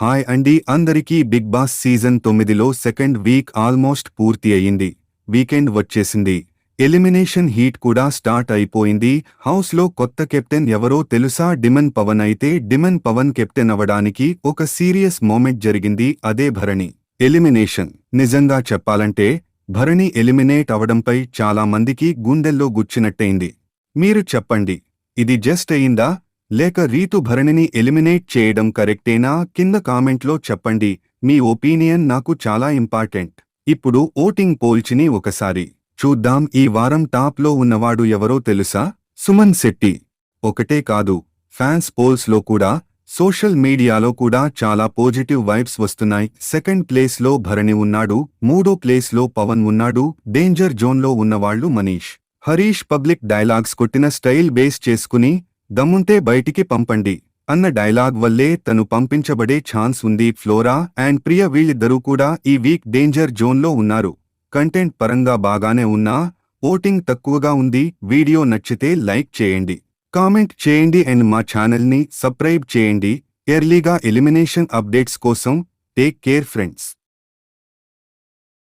Hi అండి అందరికీ big boss season తొమ్మిదిలో సెకండ్ వీక్ ఆల్మోస్ట్ పూర్తి అయ్యింది. వీకెండ్ వచ్చేసింది. ఎలిమినేషన్ హీట్ కూడా స్టార్ట్ అయిపోయింది. హౌస్లో కొత్త కెప్టెన్ ఎవరో తెలుసా? డిమన్ పవన్ అయితే డిమన్ పవన్ కెప్టెన్ అవడానికి ఒక సీరియస్ మూమెంట్ జరిగింది అదే భరణి. ఎలిమినేషన్. నిజంగా చెప్పాలంటే భరణి ఎలిమినేట్ అవడంపై చాలా మందికి గుండెల్లో గుచ్చినట్టయింది. మీరు చెప్పండి ఇది జస్ట్ అయిందా? లేక రీతు భరణిని ఎలిమినేట్ చేయడం కరెక్టేనా? కింద కామెంట్లో చెప్పండి. మీ ఒపీనియన్ నాకు చాలా ఇంపార్టెంట్. ఇప్పుడు ఓటింగ్ పోల్చిని ఒకసారి చూద్దాం. ఈ వారం టాప్లో ఉన్నవాడు ఎవరో తెలుసా? సుమన్ శెట్టి. ఒకటే కాదు ఫ్యాన్స్ పోల్స్లో కూడా సోషల్ మీడియాలో కూడా చాలా పాజిటివ్ వైబ్స్ వస్తున్నాయి. సెకండ్ ప్లేస్లో భరణి ఉన్నాడు మూడో ప్లేస్లో పవన్ ఉన్నాడు డేంజర్ జోన్లో ఉన్నవాళ్ళు మనీష్. హరీష్ పబ్లిక్ డైలాగ్స్ కొట్టిన స్టైల్ బేస్ చేసుకుని దమ్ముంటే బయటికి పంపండి అన్న డైలాగ్ వల్లే తను పంపించబడే ఛాన్స్ ఉంది. ఫ్లోరా అండ్ ప్రియ వీళ్ళిద్దరూ కూడా ఈ వీక్ డేంజర్ జోన్లో ఉన్నారు. కంటెంట్ పరంగా బాగానే ఉన్నా ఓటింగ్ తక్కువగా ఉంది. వీడియో నచ్చితే లైక్ చేయండి కామెంట్ చేయండి అండ్ మా ఛానల్ని సబ్స్క్రైబ్ చేయండి. ఎర్లీగా ఎలిమినేషన్ అప్డేట్స్ కోసం టేక్ కేర్ ఫ్రెండ్స్.